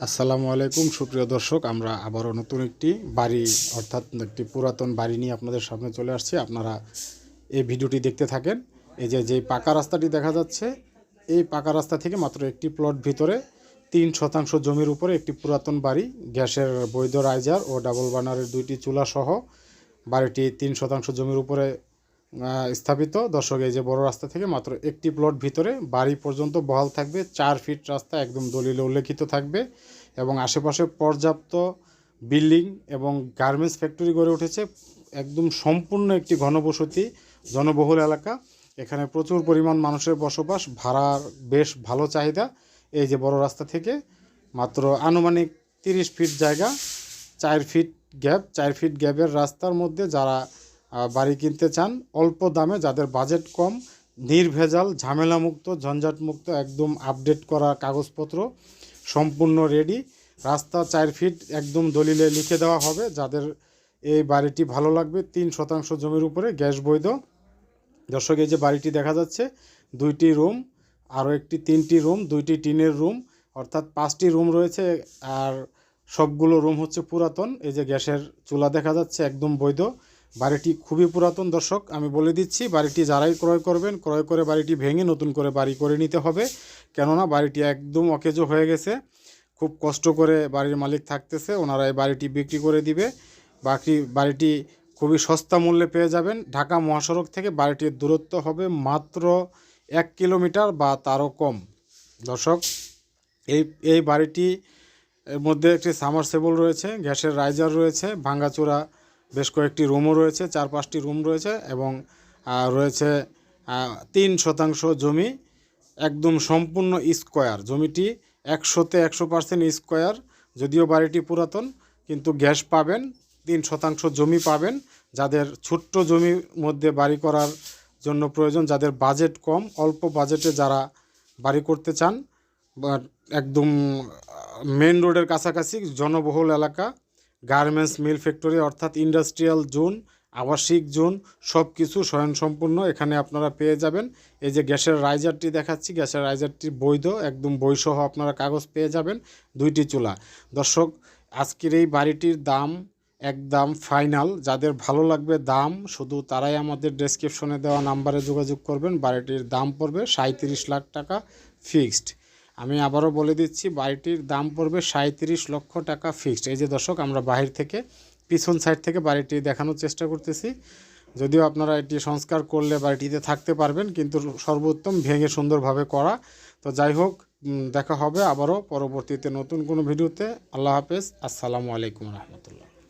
আসসালামু আলাইকুম, সুপ্রিয় দর্শক। আমরা আবারও নতুন একটি বাড়ি, অর্থাৎ একটি পুরাতন বাড়ি নিয়ে আপনাদের সামনে চলে আসছি। আপনারা এই ভিডিওটি দেখতে থাকেন। এই যে যে পাকা রাস্তাটি দেখা যাচ্ছে, এই পাকা রাস্তা থেকে মাত্র একটি প্লট ভিতরে তিন শতাংশ জমির উপরে একটি পুরাতন বাড়ি, গ্যাসের বৈধ রাইজার ও ডাবল বার্নারের দুইটি চুলা সহ বাড়িটি তিন শতাংশ জমির উপরে স্থাপিত। দর্শক, এই যে বড় রাস্তা থেকে মাত্র একটি প্লট ভিতরে বাড়ি পর্যন্ত বহাল থাকবে। চার ফিট রাস্তা একদম দলিলে উল্লেখিত থাকবে এবং আশেপাশে পর্যাপ্ত বিল্ডিং এবং গার্মেন্টস ফ্যাক্টরি গড়ে উঠেছে। একদম সম্পূর্ণ একটি ঘনবসতি, জনবহুল এলাকা। এখানে প্রচুর পরিমাণ মানুষের বসবাস ভাড়ার বেশ ভালো চাহিদা। এই যে বড় রাস্তা থেকে মাত্র আনুমানিক তিরিশ ফিট জায়গা, চার ফিট গ্যাপ চার ফিট গ্যাপের রাস্তার মধ্যে যারা বাড়ি কিনতে চান, অল্প দামে যাদের বাজেট কম, নির্ভেজাল, ঝামেলামুক্ত, ঝঞ্ঝাটমুক্ত, একদম আপডেট করা কাগজপত্র সম্পূর্ণ রেডি রাস্তা চার ফিট একদম দলিলে লিখে দেওয়া হবে, যাদের এই বাড়িটি ভালো লাগবে। তিন শতাংশ জমির উপরে গ্যাস বৈধ। দর্শক, এই যে বাড়িটি দেখা যাচ্ছে, দুইটি রুম আরও একটি তিনটি রুম দুইটি টিনের রুম অর্থাৎ পাঁচটি রুম রয়েছে, আর সবগুলো রুম হচ্ছে পুরাতন। এই যে গ্যাসের চুলা দেখা যাচ্ছে, একদম বৈধ। বাড়িটি খুবই পুরাতন, দর্শক, আমি বলে দিচ্ছি, বাড়িটি যারাই ক্রয় করবেন, ক্রয় করে বাড়িটি ভেঙে নতুন করে বাড়ি করে নিতে হবে। কেননা, বাড়িটি একদম অকেজো হয়ে গেছে। খুব কষ্ট করে বাড়ির মালিক থাকতেছে, ওনারা এই বাড়িটি বিক্রি করে দিবে। বাকি বাড়িটি খুবই সস্তা মূল্যে পেয়ে যাবেন। ঢাকা মহাসড়ক থেকে বাড়িটির দূরত্ব হবে মাত্র এক কিলোমিটার বা তারও কম। দর্শক, এই এই বাড়িটি এর মধ্যে একটি সামারসেবল রয়েছে, গ্যাসের রাইজার রয়েছে, ভাঙ্গাচোরা বেশ কয়েকটি রুমও রয়েছে, চার পাঁচটি রুম রয়েছে এবং রয়েছে তিন শতাংশ জমি একদম সম্পূর্ণ স্কোয়ার জমিটি একশোতে একশো পার্সেন্ট স্কোয়ার যদিও বাড়িটি পুরাতন, কিন্তু গ্যাস পাবেন, তিন শতাংশ জমি পাবেন। যাদের ছোট্ট জমির মধ্যে বাড়ি করার জন্য প্রয়োজন, যাদের বাজেট কম, অল্প বাজেটে যারা বাড়ি করতে চান একদম মেন রোডের কাছাকাছি, জনবহুল এলাকা গার্মেন্টস মিল ফ্যাক্টরি অর্থাৎ ইন্ডাস্ট্রিয়াল জোন, আবাসিক জোন সব কিছু স্বয়ংসম্পূর্ণ এখানে আপনারা পেয়ে যাবেন। এই যে গ্যাসের রাইজারটি দেখাচ্ছি, গ্যাসের রাইজারটি বৈধ, একদম বৈসহ আপনারা কাগজ পেয়ে যাবেন দুইটি চুলা। দর্শক, আজকের এই বাড়িটির দাম একদম ফাইনাল। যাদের ভালো লাগবে দাম, শুধু তারাই আমাদের ডেসক্রিপশনে দেওয়া নাম্বারে যোগাযোগ করবেন। বাড়িটির দাম পড়বে সাঁত্রিশ লাখ টাকা ফিক্সড। আমি আবারও বলে দিচ্ছি, বাড়িটির দাম পড়বে সাঁত্রিশ লক্ষ টাকা ফিক্সড এই যে দর্শক, আমরা বাহির থেকে, পিছন সাইড থেকে বাড়িটি দেখানোর চেষ্টা করতেছি। যদিও আপনারা এটি সংস্কার করলে বাড়িটিতে থাকতে পারবেন, কিন্তু সর্বোত্তম ভেঙে সুন্দরভাবে করা। তো যাই হোক দেখা হবে আবারও পরবর্তীতে নতুন কোনো ভিডিওতে। আল্লাহ হাফেজ। আসসালামু আলাইকুম রহমতুল্লাহ।